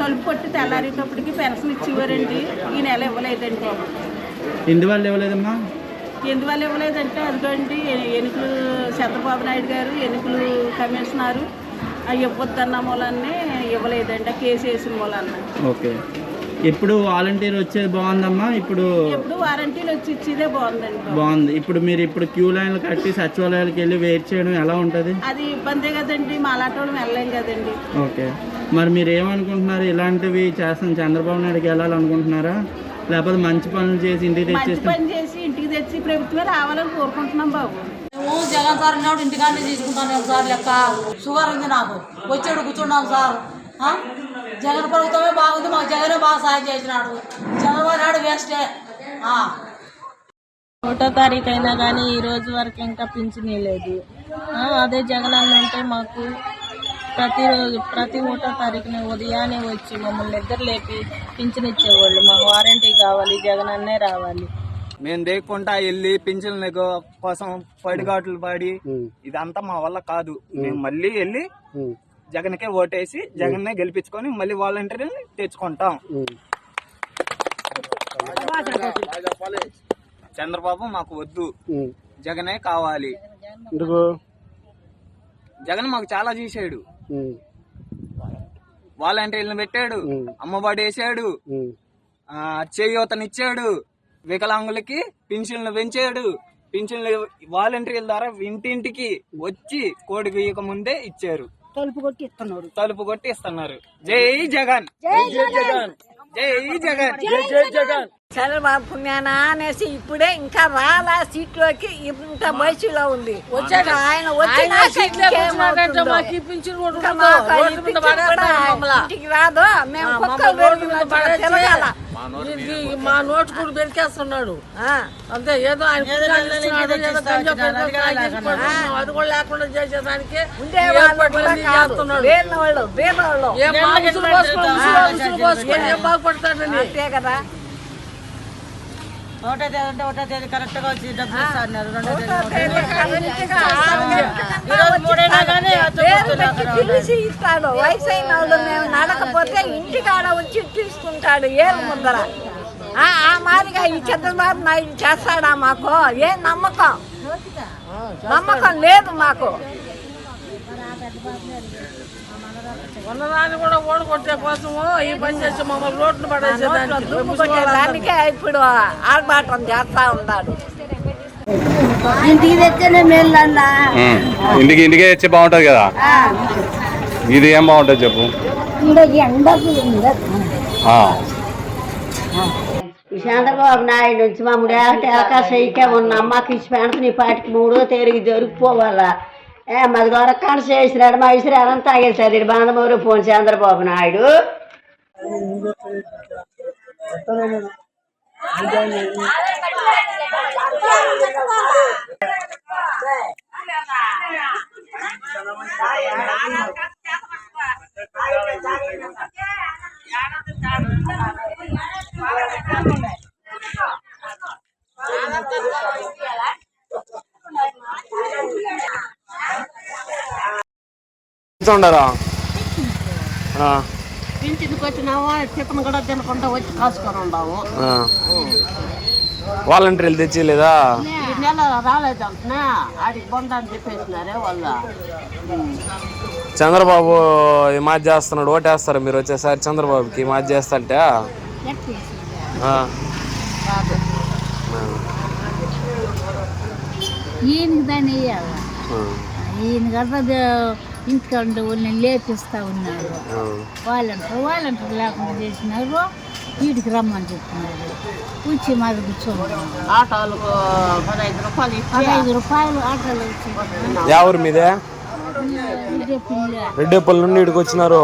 తలుపు కొట్టి తెల్లారేటప్పటికి పెన్షన్ ఇచ్చేవారండి. ఈ నెల ఇవ్వలేదండి. ఎందువల్ల ఇవ్వలేదమ్మా? ఎందువల్ల ఇవ్వలేదంటే అదిగోండి ఎన్నికలు చంద్రబాబు నాయుడు గారు ఎన్నికలు కమిషనరు అవి ఇవ్వద్దన్న మూలాన్ని ఇవ్వలేదండి ఆ కేసు వేసిన మూలాన్ని. ఓకే. ఇప్పుడు వాలంటీర్ వచ్చేది బాగుందమ్మా? ఇప్పుడు ఎప్పుడు వారంటీలు వచ్చి ఇచ్చేదే బాగుందండి బాబు. బాగుంది. ఇప్పుడు మీరు ఇప్పుడు క్యూ లైన్లు కట్టి సచివాలయాలకు వెళ్ళి వెయిట్ చేయడం ఎలా ఉంటుంది? అది ఇబ్బందే కదండి మాలాంటి వాళ్ళం వెళ్ళలేం కదండి. ఓకే. మరి మీరు ఏమనుకుంటున్నారు ఇలాంటివి చేస్తాం చంద్రబాబు నాయుడుకి వెళ్ళాలనుకుంటున్నారా? లేకపోతే మంచి పనులు చేసి ఇంటికి మంచి తెచ్చేస్తాం పని చేసి ఇంటికి తెచ్చి ప్రభుత్వమే రావాలని కోరుకుంటున్నాం బాబు. మేము జగన్ సార్ ఉన్నాడు ఇంటికాడనే తీసుకుంటాను సార్ లెక్క. షుగర్ ఉంది నాకు. వచ్చాడు కూర్చున్నాం సార్. ఆ? జగన్ ప్రభుత్వమే బాగుంది మాకు జగనే బాగా సాయం చేసినాడు. చంద్రబాబు నాయుడు వేస్టే. ఆ. ఒకటో తారీఖు అయినా కానీ ఈ రోజు వరకు ఇంకా పింఛన్ లేదు. ఆ, అదే జగన్ అన్న ఉంటే మాకు ప్రతిరోజు ప్రతి ఒకటో తారీఖున ఉదయాన్నే వచ్చి మమ్మల్ని నిద్ర లేపి పింఛన్ ఇచ్చేవాళ్ళు మాకు వారంటీ కావాలి జగన్ అన్నే రావాలి. మేము దేక్కుంటా వెళ్ళి పింఛన్ల కోసం పడిగాట్లు పడి ఇదంతా మా వల్ల కాదు. మేము మళ్ళీ వెళ్ళి జగన్కే ఓటేసి జగన్నే గెలిపించుకొని మళ్ళీ వాలంటీర్ని తెచ్చుకుంటాం. చంద్రబాబు మాకు వద్దు. జగనే కావాలి. జగన్ మాకు చాలా చేశాడు. వాలంటీర్లను పెట్టాడు. అమ్మఒడి వేసాడు. ఆ, చేయూతనిచ్చాడు వికలాంగులకి పింఛన్లు పెంచాడు. పింఛన్లు వాలంటీర్ల ద్వారా ఇంటింటికి వచ్చి కోడి గీయక ముందే ఇచ్చారు. తలుపు కొట్టి ఇస్తున్నాడు. తలుపు కొట్టి ఇస్తున్నారు. జై జగన్. జై జగన్. జై జగన్. జై జగన్. చంద్రబాబు పుణ్యాన అనేసి ఇప్పుడే ఇంకా రాలా సీట్లోకి ఇంత వయసులో ఉంది. వచ్చాడు. ఆయన వచ్చిన రాదు. మేము కుక్కలు తిరగాల. ఇది మా నోటు కూడా పెరికేస్తున్నాడు ఆ, అంతే ఏదో ఆయన. అది కూడా లేకుండా. చేసేదానికి అంతే కదా. ఒకటో తేదీ అంటే ఒకటో తేదీ కరెక్ట్గా వచ్చి డబ్బులు ఇస్తాన్నారు రెండో తేదీ కరెక్ట్గా ఆరు పెట్టి పిలిచి ఇస్తాడు వయసు అయిన వాళ్ళు మేము నడకపోతే ఇంటికాడ వచ్చి తీసుకుంటాడు ఏరు ముందర. ఆ మాదిరిగా ఈ చంద్రబాబు నాయుడు చేస్తాడా మాకు? ఏ నమ్మకం? నమ్మకం లేదు మాకు. ఉన్నదాన్ని కూడా ఓడగొట్టే కోసము ఈ పని చేసి మమ్మల్ని రోడ్లు పడేసేదానికి దుమ్ము కొట్టేదానికే ఇప్పుడు ఆర్భాటం చేస్తా ఉన్నాడు. ఇంటికి ఇంటికి ఇంటికే తెచ్చి బాగుంటది కదా? ఇది ఏం బాగుంటుంది చెప్పు? చంద్రబాబు నాయుడు నుంచి మమ్మల్ని ఏకంటే ఆకాశయ్యకే ఉన్న అమ్మకి ఇచ్చి పెడత నీ పాటికి మూడో తేరికి దొరికిపోవాలా ఏ మాకు దొరకకుండా చేసినాడు మా ఇసురాలని తాగేసాడు ఇది బాంధమూరు పోను చంద్రబాబు నాయుడు. వచ్చినాము చికెన్ కూడా తినకుండా వచ్చి కాసుకొని. వాలంటీర్లు నెల రాలేదంటున్నా ఆడికి చెప్పేసినారే వాళ్ళు. చంద్రబాబు ఈ మాది చేస్తున్నాడు ఓటేస్తారు మీరు వచ్చేసారి చంద్రబాబుకి. మాది చేస్తాంటే. ఈయనకి దాన్ని వేయాల. ఈయన కదా ఇంటికాడ వాళ్ళని లేపిస్తా ఉన్నారు. వాళ్ళంటారు వాళ్ళంటారు లేకుండా చేసినారు. వీటికి రమ్మని చెప్తున్నారు వచ్చి మాది కూర్చోమన్నారు ఆటోలకు పదహైదు రూపాయలు పదహైదు రూపాయలు ఆటోలో వచ్చి యా ఊరు మీదే? రెడ్డేపల్లి నుండి ఇక్కడికి వచ్చినారు.